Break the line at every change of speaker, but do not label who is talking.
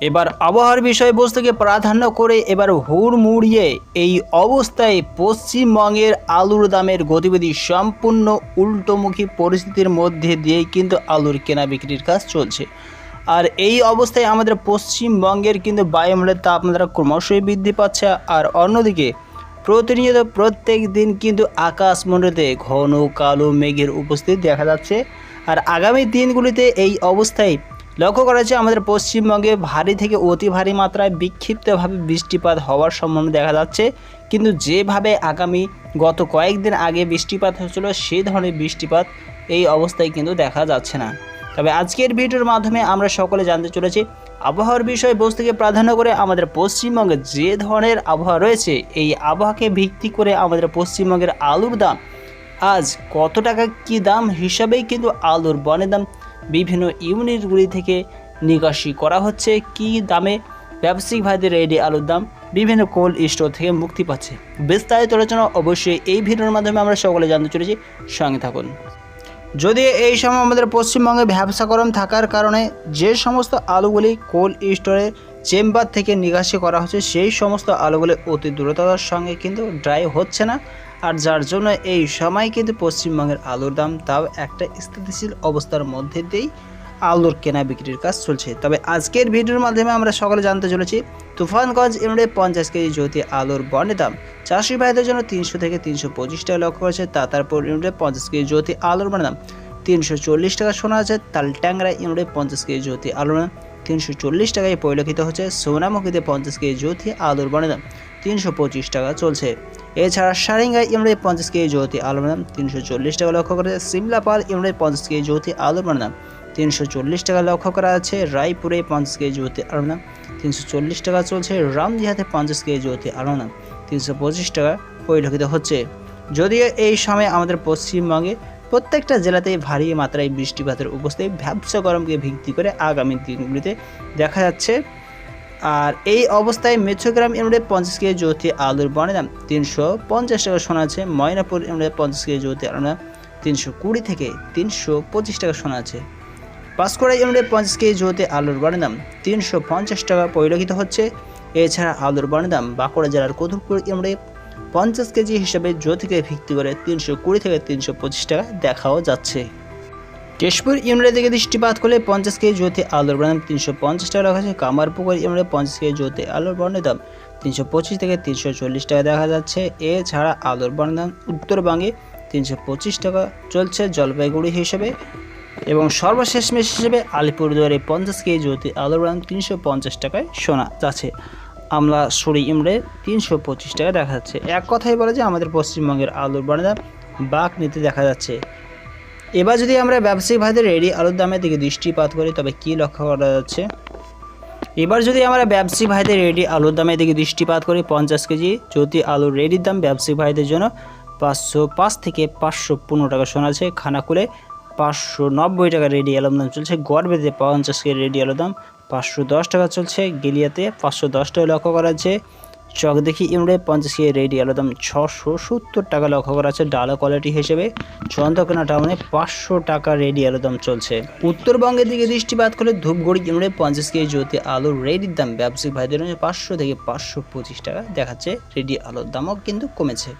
এবার আবহাওয়ার বিষয়বস্তুকে প্রাধান্য করে এবার হুড় মুড়িয়ে এই অবস্থায় পশ্চিমবঙ্গের আলুর দামের গতিবিধি সম্পূর্ণ উল্টোমুখী পরিস্থিতির মধ্যে দিয়েই কিন্তু আলুর কেনা বিক্রির কাজ চলছে। আর এই অবস্থায় আমাদের পশ্চিমবঙ্গের কিন্তু বায়ুমণ্ডলের তাপমাত্রা ক্রমশই বৃদ্ধি পাচ্ছে আর অন্যদিকে প্রতিনিয়ত প্রত্যেক দিন কিন্তু আকাশমণ্ডলে ঘন কালো মেঘের উপস্থিতি দেখা যাচ্ছে। আর আগামী দিনগুলিতে এই অবস্থায় লক্ষ্য করা যাচ্ছে আমাদের পশ্চিমবঙ্গে ভারী থেকে অতি ভারী মাত্রায় বিক্ষিপ্তভাবে বৃষ্টিপাত হওয়ার সম্ভাবনা দেখা যাচ্ছে। কিন্তু যেভাবে আগামী গত কয়েকদিন আগে বৃষ্টিপাত হচ্ছিল সেই ধরনের বৃষ্টিপাত এই অবস্থায় কিন্তু দেখা যাচ্ছে না। তবে আজকের ভিডিওর মাধ্যমে আমরা সকলে জানতে চলেছি, আবহাওয়ার বিষয় বস্তুকে প্রাধান্য করে আমাদের পশ্চিমবঙ্গে যে ধরনের আবহাওয়া রয়েছে, এই আবহাওয়াকে ভিত্তি করে আমাদের পশ্চিমবঙ্গের আলুর দাম আজ কত টাকা কি দাম হিসাবেই কিন্তু আলুর বনের দাম বিভিন্ন ইউনিটগুলি থেকে নিকাশি করা হচ্ছে। কি দামে? ব্যবসায়িক ভাইদের রেডি আলুর দাম বিভিন্ন কোল্ড স্টোর থেকে মুক্তি পাচ্ছে। বিস্তারিত আলোচনা অবশ্যই এই ভিডিওর মাধ্যমে আমরা সকলে জানতে চলেছি। সঙ্গে থাকুন। যদি এই সময় আমাদের পশ্চিমবঙ্গে ব্যবসা গরম থাকার কারণে যে সমস্ত আলুগুলি কোল্ড স্টোরে চেম্বার থেকে নিকাশি করা হচ্ছে, সেই সমস্ত আলুগুলি অতি দ্রুততার সঙ্গে কিন্তু ড্রাই হচ্ছে না। আর যার জন্য এই সময় কিন্তু পশ্চিমবঙ্গের আলুর দাম তাও একটা স্থিতিশীল অবস্থার মধ্যে দিয়েই আলুর কেনা বিক্রির কাজ চলছে। তবে আজকের ভিডিওর মাধ্যমে আমরা সকলে জানতে চলেছি, তুফানগঞ্জ ইউনিটে পঞ্চাশ কেজি জ্যোতি আলুর বনের দাম। চাষি ভাইদের জন্য তিনশো থেকে তিনশো পঁচিশ টাকা লক্ষ্য করেছে তাতারপুর ইউনিটে পঞ্চাশ কেজি জ্যোতি আলুর বনের দাম। তিনশো চল্লিশ টাকা শোনা আছে তালট্যাংরা ইউনিটে পঞ্চাশ কেজি জ্যোতি আলুর দাম। তিনশো চল্লিশ টাকায় পরিলক্ষিত হচ্ছে, সোনামুখীতে পঞ্চাশ কেজি জ্যোতি আলুর বনের দাম। তিনশো পঁচিশ টাকা চলছে। এছাড়া সারেঙ্গা ইউনিটে পঞ্চাশ কেজি জ্যোতি আলুর দাম তিনশো চল্লিশ টাকা লক্ষ্য করেছে সিমলাপাল ইউনিটে পঞ্চাশ কেজি জ্যোতি আলুর দাম তিনশো চল্লিশ টাকা লক্ষ্য করা আছে। রায়পুরে পঞ্চাশ কেজি জ্যোতি আলুর দাম তিনশো চল্লিশ টাকা চলছে। রামদিহাতে পঞ্চাশ কেজি জ্যোতি আলুর দাম তিনশো পঁচিশ টাকা পরিলক্ষিত হচ্ছে। যদিও এই সময় আমাদের পশ্চিমবঙ্গে প্রত্যেকটা জেলাতেই ভারী মাত্রায় বৃষ্টিপাতের উপস্থিতি ব্যবসা গরমকে ভিত্তি করে আগামী দিনগুলিতে দেখা যাচ্ছে আর এই অবস্থায় মেছোগ্রাম ইউনিটে পঞ্চাশ কেজি জ্যোতি আলুর বনের দাম তিনশো পঞ্চাশ টাকা শোনা আছে ময়নাপুর ইউনিটে পঞ্চাশ কেজি জ্যোতি আলুর দাম তিনশো কুড়ি থেকে তিনশো পঁচিশ টাকা শোনা আছে পাঁচকড়া ইউনিটে পঞ্চাশ কেজি জ্যোতি আলুর বনের দাম তিনশো পঞ্চাশ টাকা পরিলক্ষিত হচ্ছে। এছাড়া আলুর বনের দাম বাঁকুড়া জেলার কদুরপুর ইউনিটে পঞ্চাশ কেজি হিসাবে জ্যোতিকে ভিত্তি করে তিনশো কুড়ি থেকে তিনশো পঁচিশ টাকা দেখাও যাচ্ছে। কেশপুর ইউনিটের দিকে দৃষ্টিপাত করলে পঞ্চাশ কেজি জ্যোতি আলুর দাম তিনশো পঞ্চাশ টাকা রাখা আছে কামারপুকুর ইউনিটে পঞ্চাশ কেজি জ্যোতি আলুর বর্ণের দাম তিনশো পঁচিশ থেকে তিনশো চল্লিশ টাকা দেখা যাচ্ছে। এছাড়া আলুর বর্ণের দাম উত্তরবঙ্গে তিনশো পঁচিশ টাকা চলছে জলপাইগুড়ি হিসেবে। এবং সর্বশেষ মেশ হিসেবে আলিপুরদুয়ারে পঞ্চাশ কেজি জ্যোতি আলুর দাম তিনশো পঞ্চাশ টাকায় শোনা যাচ্ছে। আমলা সরি ইমড়ে তিনশো পঁচিশ টাকা দেখা যাচ্ছে। এক কথাই বলে যে আমাদের পশ্চিমবঙ্গের আলুর বর্ণের দাম বাক নিতে দেখা যাচ্ছে। এবার যদি আমরা ব্যবসায়িক ভাইদের রেডি আলুর দামের দিকে দৃষ্টিপাত করি, তবে কি লক্ষ্য করা যাচ্ছে? এবার যদি আমরা ব্যবসায়িক ভাইদের রেডি আলুর দামের দিকে দৃষ্টিপাত করি, পঞ্চাশ কেজি যদি আলুর রেডির দাম ব্যবসায়িক ভাইদের জন্য পাঁচশো পাঁচ থেকে পাঁচশো পনেরো টাকা শোনা আছে। খানাকুলে পাঁচশো নব্বই টাকা রেডি আলুর দাম চলছে। গড়বেতে পঞ্চাশ কেজি রেডি আলুর দাম পাঁচশো দশ টাকা চলছে। গেলিয়াতে পাঁচশো দশ টাকা লক্ষ্য করা যাচ্ছে। চক দেখি ইমড়ে পঞ্চাশ কেজি রেডি আলুর দাম ছশো সত্তর টাকা লক্ষ্য করা আছে ডালো কোয়ালিটি হিসেবে। চন্দ্রকোনা টাউনে পাঁচশো টাকা রেডি আলুর দাম চলছে। উত্তরবঙ্গের দিকে দৃষ্টিপাত করলে ধূপগুড়ি ইমরে পঞ্চাশ কেজি জ্যোতি আলুর রেডির দাম ব্যবসায়িক ভাইদের পাঁচশো থেকে পাঁচশো পঁচিশ টাকা দেখাচ্ছে রেডি আলুর দামও কিন্তু কমেছে।